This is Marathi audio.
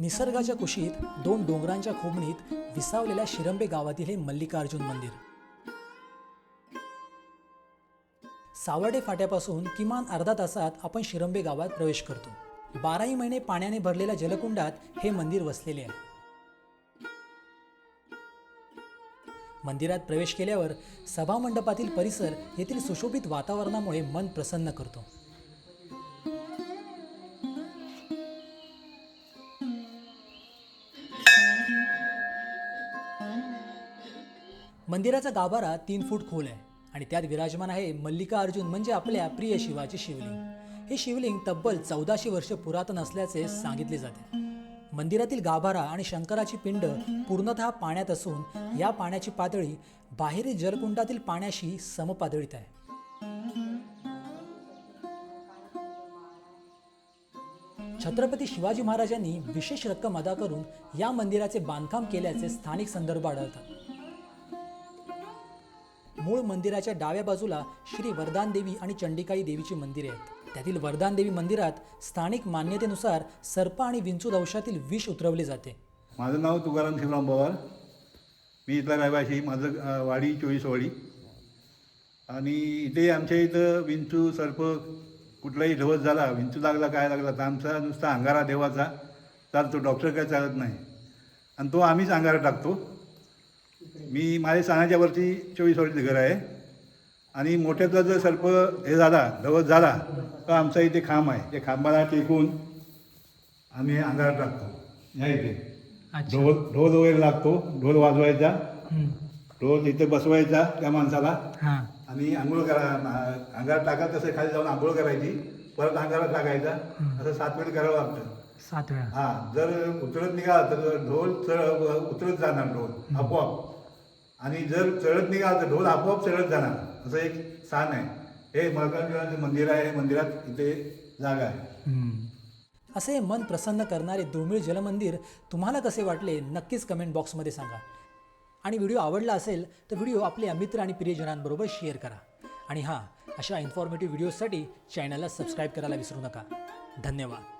निसर्गाच्या कुशीत दोन डोंगरांच्या खोबणीत विसावलेल्या शिरंबे गावातील हे मल्लिकार्जुन मंदिर. सावर्डे फाट्यापासून किमान अर्धा तासात आपण शिरंबे गावात प्रवेश करतो. बाराही महिने पाण्याने भरलेल्या जलकुंडात हे मंदिर वसलेले आहे. मंदिरात प्रवेश केल्यावर सभामंडपातील परिसर येथील सुशोभित वातावरणामुळे मन प्रसन्न करतो. मंदिराचा गाभारा तीन फूट खोल आहे आणि त्यात विराजमान आहे मल्लिका अर्जुन म्हणजे आपल्या प्रिय शिवाचे शिवलिंग. हे शिवलिंग तब्बल चौदाशे वर्ष पुरातन असल्याचे सांगितले जाते. मंदिरातील गाभारा आणि शंकराची पिंड पूर्णतः पाण्यात असून या पाण्याची पातळी बाहेरील जलकुंडातील पाण्याशी समपातळीत आहे. छत्रपती शिवाजी महाराजांनी विशेष रक्कम अदा करून या मंदिराचे बांधकाम केल्याचे स्थानिक संदर्भ आढळतात. मूळ मंदिराच्या डाव्या बाजूला श्री वरदान देवी आणि चंडिकाई देवीची मंदिरे आहेत. त्यातील वरदान देवी मंदिरात स्थानिक मान्यतेनुसार सर्प आणि विंचू दंशातील विष उतरवले जाते. माझं नाव तुकाराम शिवराम पवार. मी इथला रहिवासी माझं वाडी चोवीसवाडी आणि इथे आमच्या इथं विंचू सर्प कुठलाही ढवस झाला विंचू लागला काय लागला तर आमचा नुसता अंगारा देवाचा चालतो डॉक्टर काय चालत नाही. आणि तो आम्हीच अंगारा टाकतो. मी माझ्या सणाच्या वरती चोवीसवाडीचं घर आहे. आणि मोठ्यातला जर सर्प हे झाला ढवस झाला तर आमचा इथे खांब आहे. त्या खांबाला टेकून आम्ही अंगारा टाकतो या इथे. ढोल ढोल वगैरे लागतो. ढोल वाजवायचा. ढोल इथे बसवायचा त्या माणसाला. आणि आंघोळ करा आ- अंगार टाका तसं खाली जाऊन आंघोळ करायची. परत अंगारात टाकायचा. असं सात वेळ करावं लागतं. सात वेळा. हा जर उतरत निघाला तर ढोल उतरत जाणार ढोल. आपोआप. आणि जर चढत निघाला तर ढोल आपोआप चढत जाणार. असं एक स्थान आहे. हे मल्कार्जुनाचं मंदिर आहे. मंदिरात इथे जागा आहे. असे मन प्रसन्न करणारे दुर्मिळ जलमंदिर तुम्हाला कसे वाटले नक्कीच कमेंट बॉक्समध्ये सांगा. आणि व्हिडिओ आवडला असेल तर व्हिडिओ आपल्या मित्र आणि प्रियजनांबरोबर शेअर करा. आणि हां अशा इन्फॉर्मेटिव्ह व्हिडिओसाठी चॅनलला सबस्क्राईब करायला विसरू नका. धन्यवाद.